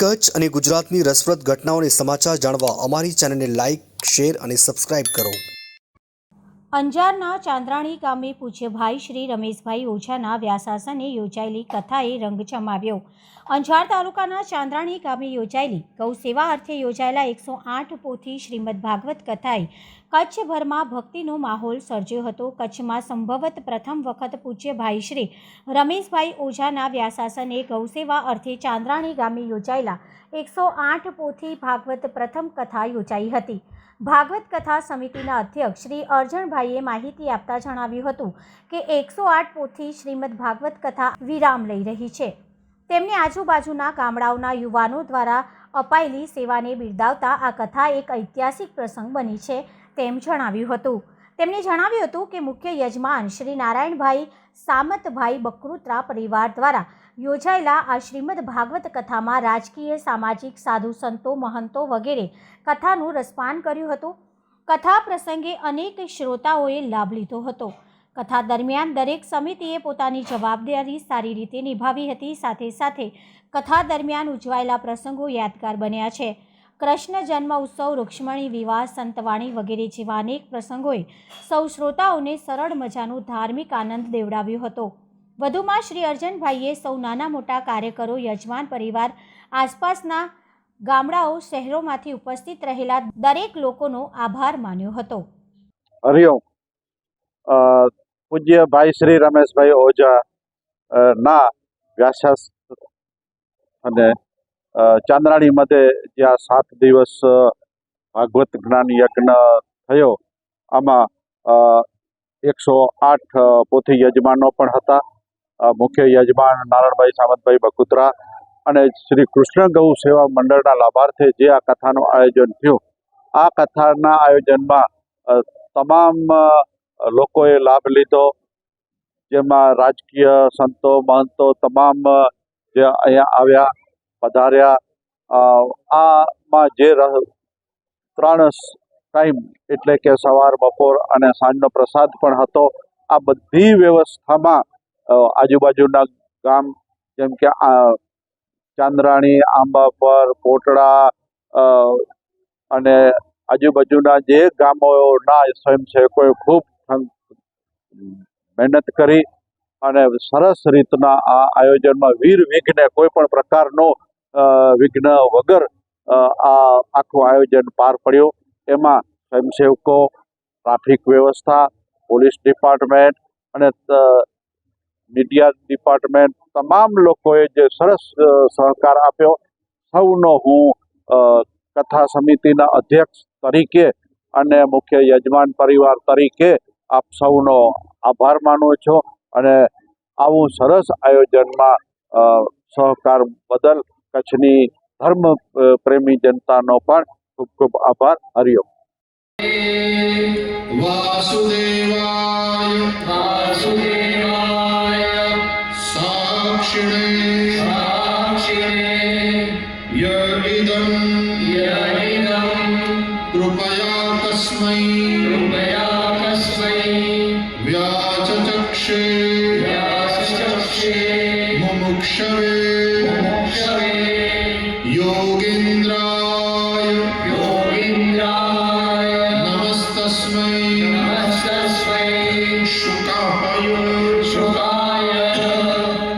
કચ્છ અને ગુજરાતની રસપ્રદ ઘટનાઓને સમાચાર જાણવા અમારી ચેનલને લાઇક શેર અને સબસ્ક્રાઇબ કરો. અંજારના ચાંદ્રાણી ગામે પૂજ્યભાઈ શ્રી રમેશભાઈ ઓઝાના વ્યાસાસને યોજાયેલી કથાએ રંગ જમાવ્યો. અંજાર તાલુકાના ચાંદ્રાણી ગામે યોજાયેલી ગૌ સેવા અર્થે યોજાયેલા એકસો આઠ પોથી શ્રીમદ ભાગવત કથાએ કચ્છભરમાં ભક્તિનો માહોલ સર્જ્યો હતો. કચ્છમાં સંભવત પ્રથમ વખત પૂજ્યભાઈ શ્રી રમેશભાઈ ઓઝાના વ્યાસાસને ગૌસેવા અર્થે ચાંદ્રાણી ગામે યોજાયેલા એકસો આઠ પોથી ભાગવત પ્રથમ કથા યોજાઈ હતી. ભાગવત કથા સમિતિના અધ્યક્ષ શ્રી અર્જણભાઈએ માહિતી આપતા જણાવ્યું હતું કે એકસો આઠ પોથી શ્રીમદ ભાગવત કથા વિરામ લઈ રહી છે. તેમની આજુબાજુના ગામડાઓના યુવાનો દ્વારા અપાયેલી સેવાને બિરદાવતા આ કથા એક ઐતિહાસિક પ્રસંગ બની છે તેમ જણાવ્યું હતું. તેમણે જણાવ્યું હતું કે મુખ્ય યજમાન શ્રી નારાયણભાઈ સામતભાઈ બકૃત્રા પરિવાર દ્વારા યોજાયેલા આ શ્રીમદ ભાગવત કથામાં રાજકીય, સામાજિક, સાધુ સંતો, મહંતો વગેરે કથાનું રસપાન કર્યું હતું. કથા પ્રસંગે અનેક શ્રોતાઓએ લાભ લીધો હતો. કથા દરમિયાન દરેક સમિતિએ પોતાની જવાબદારી સારી રીતે નિભાવી હતી. સાથે સાથે કથા દરમિયાન ઉજવાયેલા પ્રસંગો યાદગાર બન્યા છે. કૃષ્ણ જન્મ ઉત્સવ, રૂક્ષ્મણી વિવાહ, સંતવાણી વગેરે જેવા અનેક પ્રસંગોએ સૌ શ્રોતાઓને સરળ મજાનો ધાર્મિક આનંદ દેવડાવ્યો હતો. વધુમાં શ્રી અર્જનભાઈએ સૌ નાના મોટા કાર્યકરો, યજમાન પરિવાર, આસપાસના ગામડાઓ, શહેરોમાંથી ઉપસ્થિત રહેલા દરેક લોકોનો આભાર માન્યો હતો. હરિઓમ પૂજ્ય ભાઈ શ્રી રમેશભાઈ ઓઝા ના વ્યાસાસ અને ચાંદરાણી મધ્યે જ્યાં સાત દિવસ ભાગવત જ્ઞાન યજ્ઞ થયો, આમાં એકસો આઠ પોથી યજમાનો પણ હતા. મુખ્ય યજમાન નારાયણભાઈ સામંતભાઈ બકુત્રા અને શ્રી કૃષ્ણ ગૌ સેવા મંડળના લાભાર્થે જે આ કથાનું આયોજન થયું. આ કથાના આયોજનમાં તમામ લોકોએ લાભ લીધો. જેમાં રાજકીય સંતો, મહંતો તમામ જે અહીંયા આવ્યા, પધાર્યા. આમાં જે ત્રણ ટાઈમ એટલે કે સવાર, બપોર અને સાંજનો પ્રસાદ પણ હતો. આ બધી વ્યવસ્થામાં આજુબાજુના ગામ, જેમ કે ચાંદ્રાણી, આંબાપર કોટડા અને આજુબાજુના જે ગામોના સ્વયંસેવકોએ ખૂબ મહેનત કરી અને સરસ રીતના આ આયોજનમાં વીર વિઘ્ને કોઈ પણ પ્રકારનો વિઘ્ન વગર આ આખું આયોજન પાર પડ્યું. એમાં સ્વયંસેવકો, ટ્રાફિક વ્યવસ્થા, પોલીસ ડિપાર્ટમેન્ટ અને મીડિયા ડિપાર્ટમેન્ટ તમામ લોકોએ જે સરસ સહકાર આપ્યો. સૌનો હું કથા સમિતિના અધ્યક્ષ તરીકે અને મુખ્ય યજમાન પરિવાર તરીકે આપ સૌનો આભાર માનું છું અને આવું સરસ આયોજનમાં સહકાર બદલ કચ્છની ધર્મ પ્રેમી જનતાનો પણ ખૂબ ખૂબ આભાર. હરિઓમ કૃપયા તસ્મૈ. કૃપયા मुमुक्षवे मुमुक्षवे योगीन्द्राय योगीन्द्राय नमस्तस्मै नमस्तस्मै शुकाय शुकाय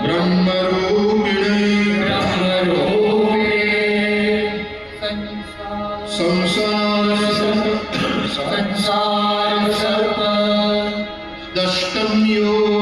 ब्रह्मरूपिणे ब्रह्मरूपिणे संसार संसार सर्प दष्टम्यो दष्टम्यो विष्णुरा